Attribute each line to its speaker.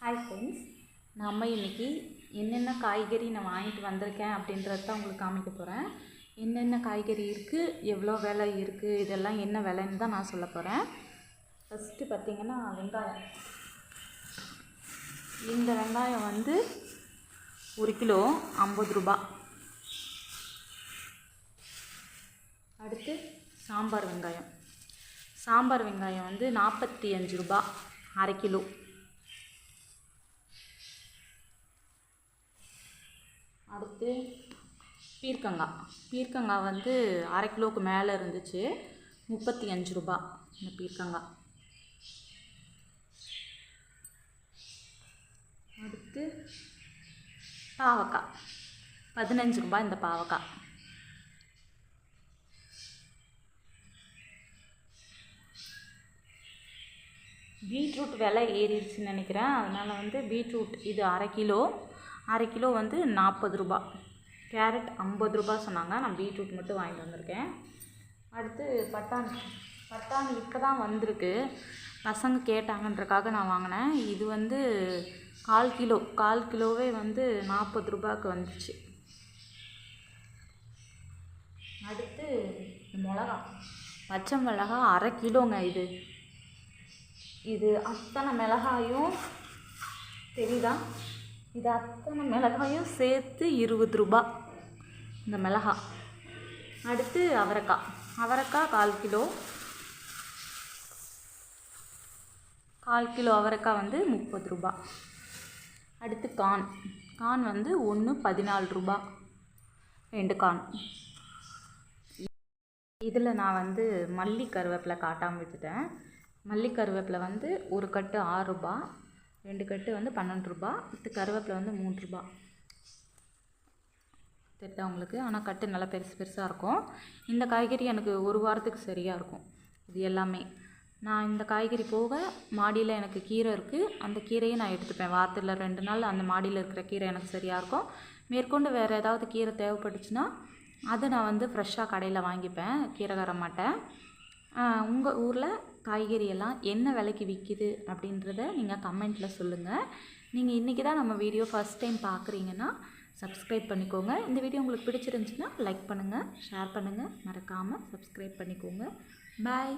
Speaker 1: Hi friends நம்ம இன்றைக்கி என்னென்ன காய்கறி நான் வாங்கிட்டு வந்திருக்கேன் அப்படின்றத தான் உங்களுக்கு காமிக்க போகிறேன் என்னென்ன காய்கறி இருக்குது எவ்வளோ விலை இருக்குது இதெல்லாம் என்ன விலைன்னு தான் நான் சொல்ல போகிறேன் ஃபஸ்ட்டு பார்த்திங்கன்னா வெங்காயம். இந்த வெங்காயம் வந்து ஒரு கிலோ ஐம்பது ரூபா. அடுத்து சாம்பார் வெங்காயம். சாம்பார் வெங்காயம் வந்து நாற்பத்தி அஞ்சு ரூபா அரை கிலோ. அடுத்து பீர்க்கங்காய் பீர்க்கங்காய் வந்து அரை கிலோவுக்கு மேலே இருந்துச்சு. முப்பத்தி அஞ்சு ரூபா இந்த பீர்க்கங்காய் அடுத்து பாவக்காய். பதினஞ்சு ரூபாய் இந்த பாவக்காய். பீட்ரூட் விலை ஏறிடுச்சுன்னு நினைக்கிறேன். அதனால் வந்து பீட்ரூட் இது அரை கிலோ. அரை கிலோ வந்து நாற்பது ரூபா. கேரட் ஐம்பது ரூபா சொன்னாங்க. நான் பீட்ரூட் மட்டும் வாங்கிட்டு வந்திருக்கேன். அடுத்து பட்டாணி. பட்டாணி இப்போ தான் வந்திருக்கு. பசங்க கேட்டாங்கன்றக்காக நான் வாங்கினேன். இது வந்து கால் கிலோ. கால் கிலோவே வந்து நாற்பது ரூபாய்க்கு வந்துச்சு. அடுத்து மிளகா. பச்சை மிளகா அரை கிலோங்க இது. இது அத்தனை மிளகாயும் தெரியுதா? இது அத்தனை மிளகாயும் சேர்த்து இருபது ரூபா. இந்த மிளகா. அடுத்து அவரைக்காய். அவரைக்காய் கால் கிலோ. கால் கிலோ அவரைக்காய் வந்து முப்பது ரூபா. அடுத்து கான். கான் வந்து ஒன்று பதினாலு ரூபா. ரெண்டு கான். இதில் நான் வந்து மல்லி கருவேப்பிலை காட்டாமல் விட்டுட்டேன். மல்லி கருவேப்பிலை வந்து ஒரு கட்டு ஆறுரூபா ரெண்டு கட்டு வந்து பன்னெண்டு ரூபா. இது கருவேப்பிலை வந்து மூணு ரூபா. தெரியுதா உங்களுக்கு? ஆனால் கட்டு நல்லா பெருசு பெருசாக இருக்கும். இந்த காய்கறி எனக்கு ஒரு வாரத்துக்கு சரியாக இருக்கும். இது எல்லாமே. நான் இந்த காய்கறி போக மாடியில் எனக்கு கீரை இருக்குது அந்த கீரையை நான் எடுத்துப்பேன். வாரத்தில் ரெண்டு நாள் அந்த மாடியில் இருக்கிற கீரை எனக்கு சரியாக இருக்கும். மேற்கொண்டு வேறு ஏதாவது கீரை தேவைப்பட்டுச்சுன்னா அதை நான் வந்து ஃப்ரெஷ்ஷாக கடையில் வாங்கிப்பேன். கீரை கீரைகார மாட்டேன் உங்கள் ஊரில் காய்கறி எல்லாம் என்ன விலைக்கு விற்கிது அப்படின்றத நீங்கள் கமெண்ட்டில் சொல்லுங்கள் நீங்கள் இன்றைக்கி தான் நம்ம வீடியோ ஃபஸ்ட் டைம் பார்க்குறீங்கன்னா சப்ஸ்கிரைப் பண்ணிக்கோங்க. இந்த வீடியோ உங்களுக்கு பிடிச்சிருந்துச்சுன்னா லைக் பண்ணுங்கள் ஷேர் பண்ணுங்கள் மறக்காமல் சப்ஸ்கிரைப் பண்ணிக்கோங்க. பாய்